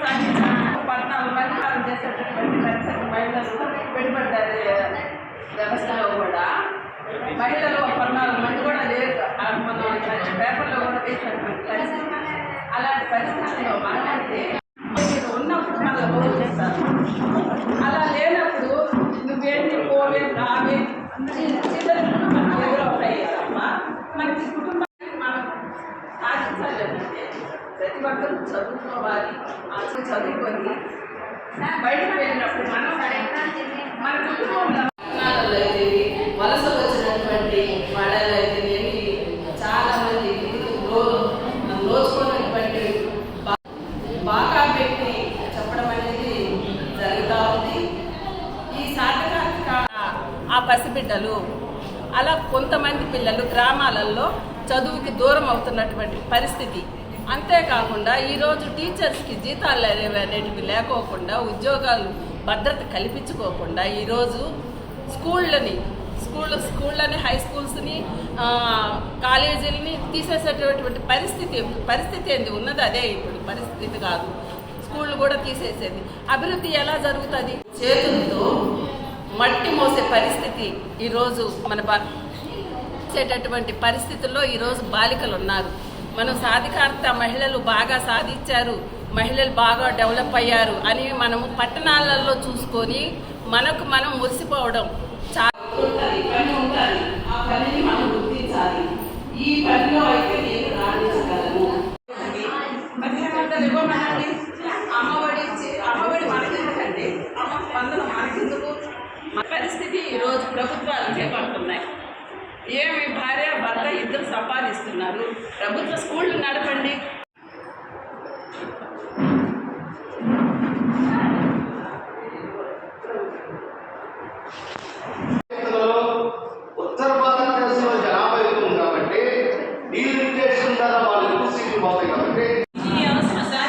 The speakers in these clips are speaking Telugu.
పద్నాలుగు పరిహారం చేసేటటువంటి పెన్షన్ మహిళలు పెట్టుబడి వ్యవస్థలో కూడా. మహిళలు పద్నాలుగు మంది కూడా లేరు. మనం పేపర్లో కూడా వేసినటువంటి పరిస్థితి. అలాంటి పరిస్థితుల్లో మనమైతే ఉన్నప్పుడు మనల్ని గౌరవ చేస్తారు? అలా లేనప్పుడు నువ్వేంటి పోవే రావే చివరికి మనకు ఎదురవుతాయి తప్ప మనకి కుటుంబానికి మనం సాధించాలంటే ప్రతి ఒక్కరు చదువుకోవాలి అసలు చదువుకొని బయటకు వెళ్ళినప్పుడు మనం మన కుటుంబంలో వలస వచ్చినటువంటి వాళ్ళలో అయితేనేమి చాలా మంది లో బాగా పెట్టి చెప్పడం అనేది జరుగుతూ ఉంది. ఈ సాధకాత్మక ఆ పసిబిడ్డలు అలా కొంతమంది పిల్లలు గ్రామాలలో చదువుకి దూరం అవుతున్నటువంటి పరిస్థితి. అంతేకాకుండా ఈరోజు టీచర్స్కి జీతాలు అనేవి అనేటివి లేకోకుండా ఉద్యోగాలు భద్రత కల్పించుకోకుండా ఈరోజు స్కూళ్ళని స్కూల్ స్కూళ్ళని హై స్కూల్స్ని కాలేజీలని తీసేసేటటువంటి పరిస్థితి పరిస్థితి ఏంది? ఉన్నది అదే ఇప్పుడు పరిస్థితి కాదు. స్కూళ్ళు కూడా తీసేసేది. అభివృద్ధి ఎలా జరుగుతుంది? చేతులతో మట్టి మోసే పరిస్థితి ఈరోజు మన బా చేసేటటువంటి పరిస్థితుల్లో ఈరోజు బాలికలు ఉన్నారు మనం సాధికారత మహిళలు బాగా సాధించారు మహిళలు బాగా డెవలప్ అయ్యారు అని మనము పట్టణాలలో చూసుకొని మనకు మనం మురిసిపోవడం చాలా ఈ పనిలో అయితే నేను రాణించగలను అమ్మఒడి అమ్మఒడి మనకెందుకండి? అమ్మ మనకెందుకు? పరిస్థితి ఈరోజు ప్రభుత్వాలు చేపడుతున్నాయి. ఏమి భార్య భర్త ఇద్దరు సంపాదిస్తున్నారు. ప్రభుత్వ స్కూళ్ళు నడపండి. ఉత్తర భారతదేశంలో జనాభా ఎక్కువ ఉంది కాబట్టి నీళ్ళు లిమిటేషన్ ద్వారా వాళ్ళు ఎక్కువ సీట్లు పోతాయి కాబట్టి ఈ అవసరం సార్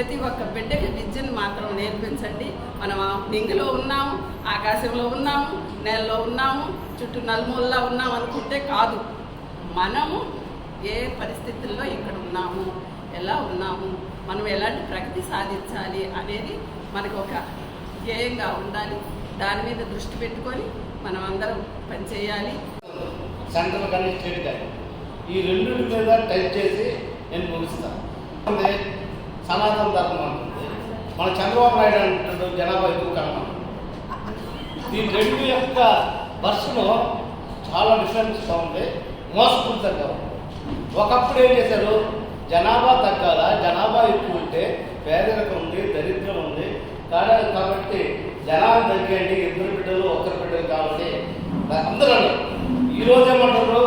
ప్రతి ఒక్క బిడ్డకి విద్యను మాత్రం నేర్పించండి. మనం నింగిలో ఉన్నాము ఆకాశంలో ఉన్నాము నేలలో ఉన్నాము చుట్టూ నలుమూలలో ఉన్నాము అనుకుంటే కాదు. మనము ఏ పరిస్థితుల్లో ఇక్కడ ఉన్నాము ఎలా ఉన్నాము మనం ఎలాంటి ప్రగతి సాధించాలి అనేది మనకు ఒక ధ్యేయంగా ఉండాలి. దాని మీద దృష్టి పెట్టుకొని మనం అందరం పనిచేయాలి సెంట్రల్ కానీ స్టేట్ కానీ ఈ రెండు మీద టైప్ చేసి నేను ముగిస్తాను సనాతన ధర్మం అంటుంది మన చంద్రబాబు నాయుడు అంటున్నాడు జనాభా ఎక్కువ కన్నా ఈ రెండు యొక్క బస్సులో చాలా డిఫరెన్స్గా ఉంది మోసపూరితంగా ఉంది. ఒకప్పుడు ఏం చేశారు? జనాభా తగ్గాల? జనాభా ఎక్కువ ఉంటే పేదరికం ఉంది దరిద్రం ఉంది. కానీ కాబట్టి జనాభా తగ్గండి ఇద్దరు బిడ్డలు ఒక్కరు బిడ్డలు కాబట్టి అందరూ ఈరోజు ఈ ఏమంటారు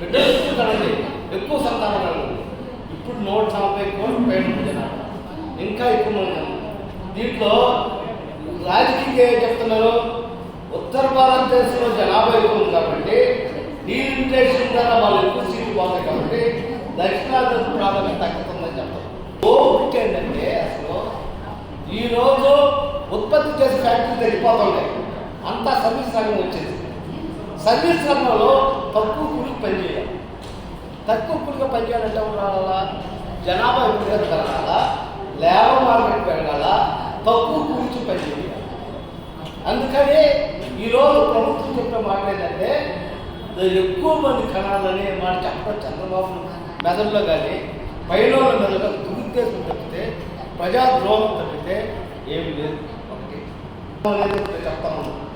బిడ్డలు ఎక్కువ కనండి ఎక్కువ సంతానం కనండి ఇప్పుడు నూట నలభై కోట్లు పైన ఇంకా ఎక్కువ మంది దీంట్లో రాజకీయ ఏం చెప్తున్నారు ఉత్తర భారతదేశంలో జనాభా ఎక్కువ ఉంది కాబట్టి డీలిమిటేషన్ ద్వారా వాళ్ళు ఎక్కువ సీట్లు పోతాయి కాబట్టి దక్షిణాది ప్రాధాన్యత తగ్గుతుందని చెప్తారు. ఒకటి ఏంటంటే అసలు ఈరోజు ఉత్పత్తి చేసే ఫ్యాక్టరీ తగ్గిపోతుంటాయి. అంతా సర్వీస్ రంగం వచ్చేది. సర్వీస్ రంగంలో తక్కువ కూలికి పనిచేయాలి. తక్కువ కూలిగా పనిచేయాలంటే ఉండాలా? జనాభా విభజన పెరగాల? Labour market పెరగాల? తక్కువ కూర్చి పనిచేయాలి? అందుకని ఈరోజు ప్రభుత్వం చెప్పిన మాట ఏంటంటే ఎక్కువ మంది కణాలని మాట చెప్పడం చంద్రబాబు మెదడులో కానీ పైన మెదడులో దురుద్దేశం తప్పితే ప్రజాద్రోహం తప్పితే ఏమి లేదు. ఒకటి చెప్తాను.